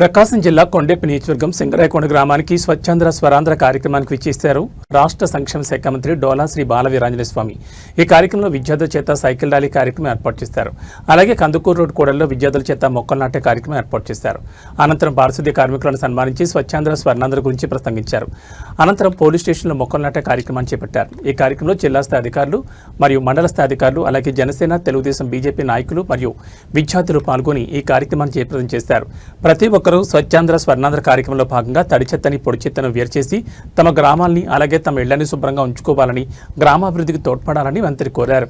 ప్రకాశం జిల్లా కొండెప్పి నియోజకవర్గం సింగరాయకొండ గ్రామానికి స్వచ్ఛాంధ్ర స్వరాంధ్ర కార్యక్రమానికి విచ్చేశారు. రాష్ట్ర సంక్షేమ శాఖ మంత్రి డోలా శ్రీ బాల స్వామి ఈ కార్యక్రమంలో విద్యార్థుల చేత సైకిల్ ర్యాలీ కార్యక్రమం ఏర్పాటు చేస్తారు. అలాగే కందుకూరు రోడ్ కూడల్లో విద్యార్థుల చేత మొక్కలు నాటే కార్యక్రమం ఏర్పాటు చేస్తారు. అనంతరం పారిశుద్ధ్య కార్మికులను సన్మానించి స్వచ్ఛాంధ్ర స్వర్ణాంధ్ర గురించి ప్రసంగించారు. అనంతరం పోలీస్ స్టేషన్లో మొక్కలు నాటే కార్యక్రమాన్ని చేపట్టారు. ఈ కార్యక్రమంలో జిల్లా స్థాయి అధికారులు మరియు మండల స్థాయి అధికారులు అలాగే జనసేన తెలుగుదేశం బీజేపీ నాయకులు మరియు విద్యార్థులు పాల్గొని ఈ కార్యక్రమాన్ని జయప్రదం చేశారు ప్రతి ఒక్కరూ స్వచ్ఛాంధ్ర స్వర్ణాంధ్ర కార్యక్రమంలో భాగంగా తడి చెత్తని పొడి చెత్తను వేరు చేసి తమ గ్రామాల్ని అలాగే తమ ఇళ్ళని శుభ్రంగా ఉంచుకోవాలని గ్రామాభివృద్ధికి తోడ్పడాలని మంత్రి కోరారు.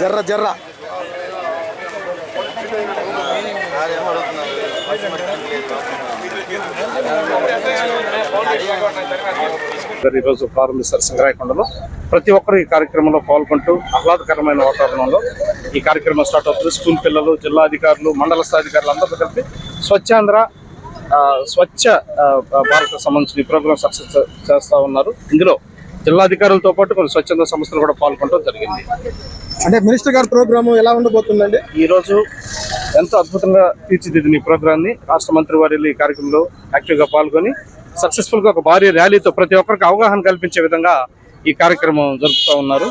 జర్ర జర్ర. ఈరోజు ప్రారంభిస్తారు సింగరాయకొండలో. ప్రతి ఒక్కరు ఈ కార్యక్రమంలో పాల్గొంటూ ఆహ్లాదకరమైన వాతావరణంలో ఈ కార్యక్రమం స్టార్ట్ అవుతుంది. స్కూల్ పిల్లలు జిల్లా అధికారులు మండల స్థాయి అందరితో కలిపి స్వచ్ఛాంధ్ర స్వచ్ఛ భారత్ సంబంధించిన ఈ ప్రోగ్రామ్ సక్సెస్ చేస్తూ ఉన్నారు. ఇందులో జిల్లా అధికారులతో పాటు కొన్ని స్వచ్ఛంద సంస్థలు కూడా పాల్గొనడం జరిగింది. అంటే మినిస్టర్ గారి ప్రోగ్రామ్ ఎలా ఉండబోతుందండి? ఈ రోజు ఎంతో అద్భుతంగా తీర్చిదిద్దిన ఈ ప్రోగ్రామ్ని రాష్ట్ర మంత్రి వారి ఈ కార్యక్రమంలో యాక్టివ్గా పాల్గొని సక్సెస్ఫుల్గా ఒక భారీ ర్యాలీతో ప్రతి ఒక్కరికి అవగాహన కల్పించే విధంగా ఈ కార్యక్రమం జరుపుతూ ఉన్నారు.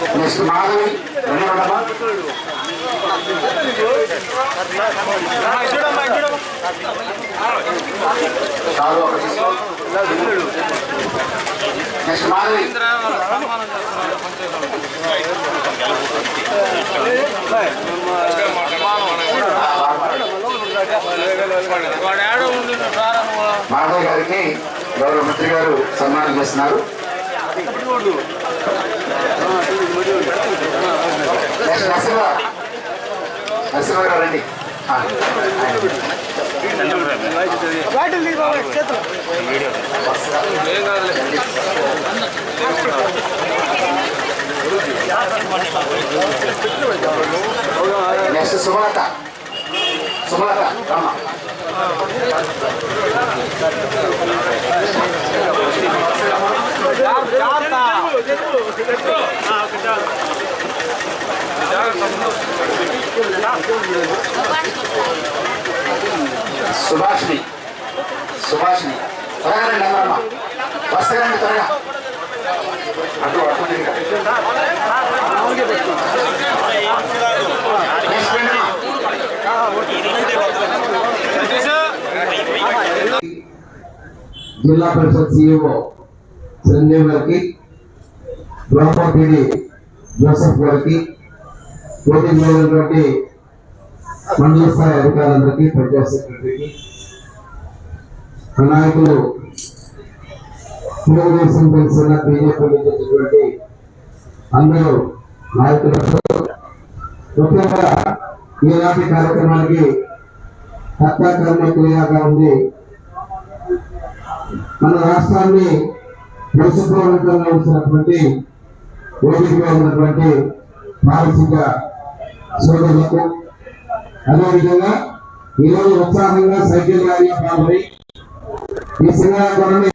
నెక్స్ట్ మాధవి రెండవ చాలు ఒక మాధవి మాధవ్ గారికి గౌరవ మంత్రి గారు సన్మానం చేస్తున్నారు. రండి నెక్స్ట్ సుమలత సుమలత రామ సుభాష్ని సుభాష్ని త్వరగా రండి అందరమ్మ వస్తారండి త్వరగా అటు అటు తిరిగా. నెక్స్ట్ రండి అమ్మా. జిల్లా పరిషత్ సిఇఓ చిరంజీవి గారికి బ్రహ్మపీడి జోసఫ్ గారికి పోటీ ఉన్నటువంటి మండల స్థాయి అధికారులందరికీ పంచాయత్ సెక్రటరీకి నాయకులు తెలుగుదేశం తెలిసిన బీజేపీ నుంచి అందరూ నాయకులకు ముఖ్యంగా ఈనాటి కార్యక్రమానికి హత్యాకరణ క్రియాగా ఉంది. మన రాష్ట్రాన్ని పరిశుభ్రవంతంగా ఉంచినటువంటి వేదికగా ఉన్నటువంటి మానసిక సోదరులకు అదేవిధంగా ఈరోజు ఉత్సాహంగా సైకిల్ ర్యాలీ పాల్గొని ఈ సింగారాన్ని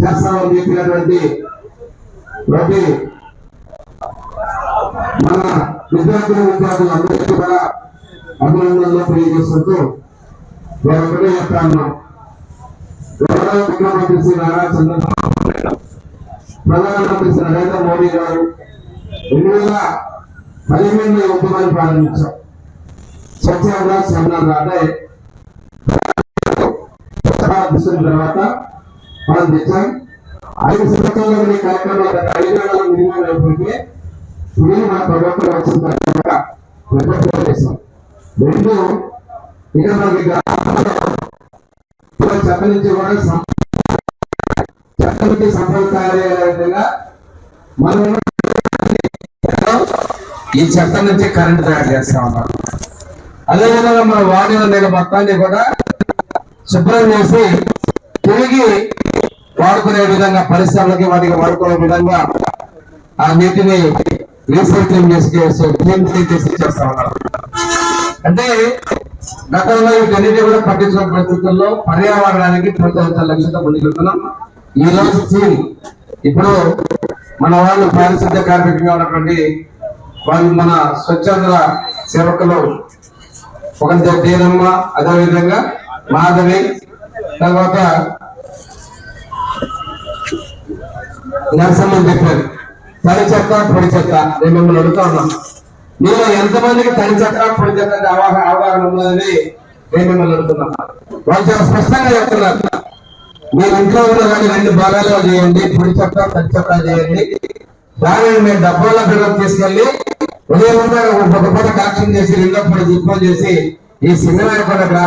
చేస్తామని చెప్పినటువంటి ప్రతి మన విద్యార్థులు విద్యార్థులు అందరికీ కూడా అభినందనలు తెలియజేస్తుంటూ నేను ఒకటే చెప్తా ఉన్నాం ముఖ్యమంత్రి శ్రీ నారా చంద్రబాబు ప్రధానమంత్రి శ్రీ నరేంద్ర మోడీ గారు రెండు వేల పదిహేను ఉద్యమాన్ని ప్రారంభించాం. సత్యాగ్రహ సెమినార్ అంటే తర్వాత మనం తెచ్చాం. ఐదు సంవత్సరాలు ఈ కార్యక్రమాలు గత ఐదు నిర్మాణం అయిపోతే తిరిగి మన ప్రభుత్వం వచ్చిన తర్వాత ప్రభుత్వం చేస్తాం రెండు ఇక్కడ మనకి గ్రామాల్లో చెత్త నుంచి కూడా సం- చెత్త విధంగా మనం ఈ చెత్త నుంచి కరెంట్ తయారు చేస్తా ఉన్నారు. అదేవిధంగా మన వాడిన నీళ్ళ మొత్తాన్ని కూడా శుభ్రం చేసి తిరిగి వాడుకునే విధంగా పరిశ్రమలకి వాటికి వాడుకునే విధంగా ఆ నీటిని రీసైక్లింగ్ చేసి క్లీన్ చేసి చేస్తా ఉన్నారు. అంటే గతంలో వీటన్నిటి కూడా పట్టించిన పరిస్థితుల్లో పర్యావరణానికి ప్రోత్సహించాల లక్ష్యంతో ముందుకెళ్తున్నాం ఈ రోజు ఇప్పుడు మన వాళ్ళు పారిశుద్ధ్య కార్మికంగా ఉన్నటువంటి వాళ్ళు మన స్వచ్ఛంద సేవకులు. ఒక దేనమ్మ అదేవిధంగా మాధవి. తర్వాత నరసమ్మని చెప్పారు. తడి చెత్త పొడి చెత్త నేను మిమ్మల్ని అడుగుతా ఉన్నాం. మీరు ఎంతమందికి తడి చెత్త పొడి చెత్త అవగాహన అవగాహన ఉన్నదని నేను మిమ్మల్ని అడుగుతున్నాను వాళ్ళు చాలా స్పష్టంగా చెప్తున్నారు. మీరు ఇంట్లో ఉన్న కానీ రెండు భాగాలు చేయండి. పొడి చెత్త తడి చెత్త చేయండి. దానిని మేము డబ్బాలో బిల్లం తీసుకెళ్ళి ఉదయం ఒక పూట కలెక్షన్ చేసి రెండో పూట చేసి ఈ సినిమా గ్రామం